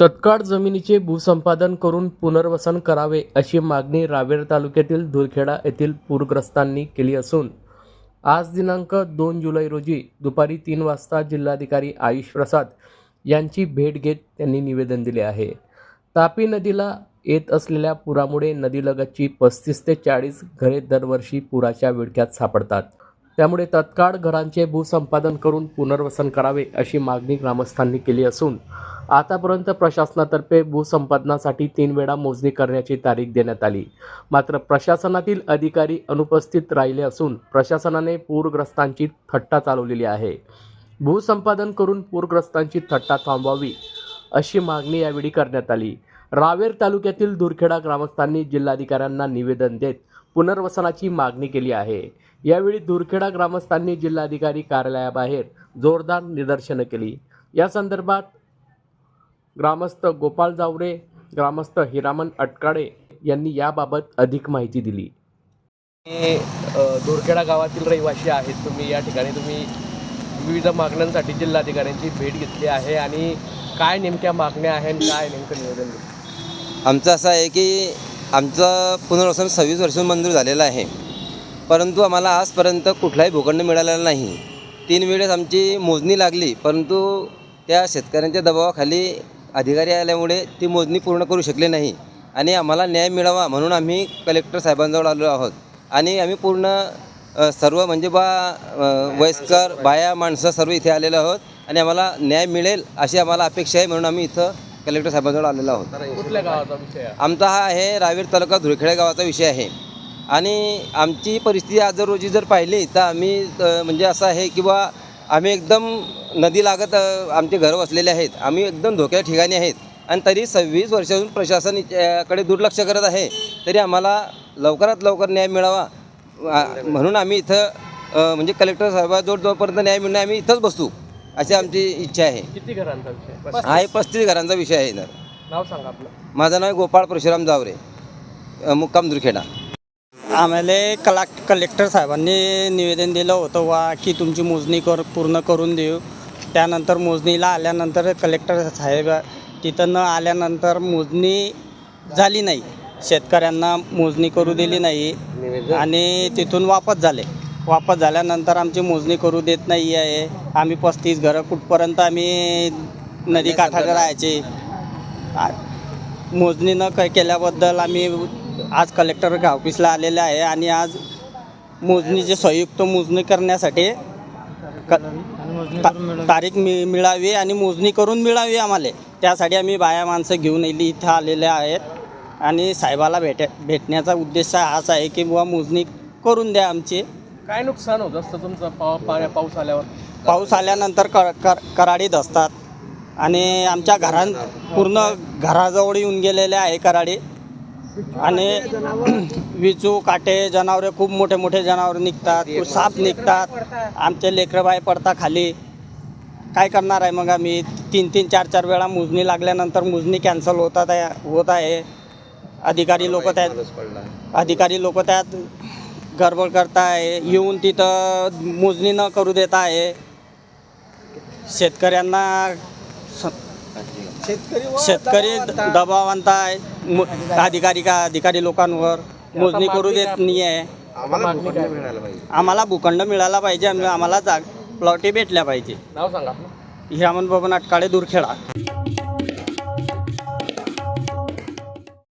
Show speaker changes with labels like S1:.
S1: तत्काळ जमिनीचे भूसंपादन करून पुनर्वसन करावे अशी मागणी रावेर तालुक्यातील धुरखेडा येथील पूरग्रस्तांनी केली असून आज दिनांक दोन जुलै रोजी दुपारी तीन वाजता जिल्हाधिकारी आयुष प्रसाद यांची भेट घेत त्यांनी निवेदन दिले आहे. तापी नदीला येत असलेल्या पुरामुळे नदीलगतची पस्तीस ते चाळीस घरे दरवर्षी पुराच्या विळख्यात सापडतात. त्यामुळे तत्काळ घरांचे भूसंपादन करून पुनर्वसन करावे अशी मागणी ग्रामस्थांनी केली असून आतापर्यंत प्रशासनातर्फे भूसंपादनासाठी तीन वेळा मोजणी करण्याची तारीख देण्यात आली. मात्र प्रशासनातील अधिकारी अनुपस्थित राहिले असून प्रशासनाने पूरग्रस्तांची थट्टा चालवलेली आहे. भूसंपादन करून पूरग्रस्तांची थट्टा थांबवावी अशी मागणी यावेळी करण्यात आली. रावेर तालुक्यातील दुरखेडा ग्रामस्थांनी जिल्हाधिकाऱ्यांना निवेदन देत पुनर्वसनाची मागणी केली आहे. यावेळी दुरखेडा ग्रामस्थांनी जिल्हाधिकारी कार्यालयाबाहेर जोरदार निदर्शनं केली. या संदर्भात ग्रामस्थ गोपाळ जावरे ग्रामस्थ हिरामन अटकाडे यांनी याबाबत अधिक माहिती दिली. दुरखेडा गावातील रहिवासी आहेत. तुम्ही या ठिकाणी तुम्ही विविध मागण्यांसाठी जिल्हाधिकाऱ्यांची भेट घेतली आहे आणि काय नेमक्या मागण्या आहेत आणि काय नेमकं निवेदन
S2: आमचं असं आहे की आमचं पुनर्वसन सव्वीस वर्ष मंजूर झालेलं आहे. परंतु आम्हाला आजपर्यंत कुठलाही भूखंड मिळालेला नाही. तीन वेळेस आमची मोजणी लागली परंतु त्या शेतकऱ्यांच्या दबावाखाली अधिकारी आल्यामुळे ती मोजणी पूर्ण करू शकले नाही. आणि आम्हाला न्याय मिळावा म्हणून आम्ही कलेक्टर साहेबांजवळ आलो आहोत. आणि आम्ही पूर्ण सर्व म्हणजे बा वयस्कर बाया माणसं सर्व इथे आलेलो आहोत. आणि आम्हाला न्याय मिळेल अशी आम्हाला अपेक्षा आहे म्हणून आम्ही इथं कलेक्टर साहेबांजवळ आलेलो आहोत.
S1: कुठल्या गावाचा विषय आहे?
S2: आमचा हा आहे रावेर तालुका धुळखेडा गावाचा विषय आहे. आणि आमची परिस्थिती आज जर रोजी जर पाहिली तर आम्ही म्हणजे असं आहे की बा आम्ही एकदम नदी लागत आमचे घरं वसलेले आहेत. आम्ही एकदम धोक्या ठिकाणी आहेत. आणि तरी सव्वीस वर्षातून प्रशासन याकडे दुर्लक्ष करत आहे. तरी आम्हाला लवकरात लवकर न्याय मिळावा. म्हणून आम्ही इथं म्हणजे कलेक्टर साहेबाजवळ जोपर्यंत न्याय मिळणार आम्ही इथंच बसू अशी आमची इच्छा आहे.
S1: किती घरांचा विषय
S2: हा एक पस्तीस घरांचा विषय आहे.
S1: नाव सांगा आपलं.
S2: माझं नाव गोपाळ परशुराम जावरे मुक्काम दुर्खेडा
S3: आम्हाला कला कलेक्टर साहेबांनी निवेदन दिलं होतं वा की तुमची मोजणी कर पूर्ण करून देऊ. त्यानंतर मोजणीला आल्यानंतर कलेक्टर साहेब तिथं न आल्यानंतर मोजणी झाली नाही. शेतकऱ्यांना मोजणी करू दिली नाही आणि तिथून वापस झाले. वापस झाल्यानंतर आमची मोजणी करू देत नाही आहे. आम्ही पस्तीस घरं कुठपर्यंत आम्ही नदी काठाला राहायचे. मोजणी न केल्याबद्दल आम्ही आज कलेक्टर ऑफिसला आलेले आहे आणि आज मोजणीची संयुक्त मोजणी करण्यासाठी क ता- तारीख मि मिळावी आणि मोजणी करून मिळावी आम्हाला. त्यासाठी आम्ही बाया माणसं घेऊन इली इथं आलेले आहेत. आणि साहेबाला भेट भेटण्याचा उद्देश हाच आहे की बुवा मोजणी करून द्या आमची.
S1: काय नुकसान होत असतं तुमचं? पाव पाऊस आल्यावर?
S3: पाऊस आल्यानंतर कर कर कराडीत असतात. आणि आमच्या घरां पूर्ण घराजवळ येऊन गेलेले आहे कराडी. आणि विचू काटे जनावरे खूप मोठे मोठे जनावर निघतात साप निघतात. आमचे लेकरं बाय पडता खाली. काय करणार आहे मग आम्ही? तीन तीन चार चार वेळा मोजणी लागल्यानंतर मोजणी कॅन्सल होतात आहे होत आहे. अधिकारी लोक त्यात अधिकारी लोक त्यात गडबड करताय. येऊन तिथं मोजणी न करू देत आहे. शेतकऱ्यांना स- शेतकरी द- दबाव आणताय मु- अधिकारी का अधिकारी लोकांवर मोजणी करू देत नाही आहे आम्हाला भूखंड मिळाला पाहिजे. आम्ही- आम्हाला जाग प्लॉटी भेटल्या पाहिजे.
S1: नाव सांगा
S3: हिरामन बाबा नाटकाळे दुरखेडा.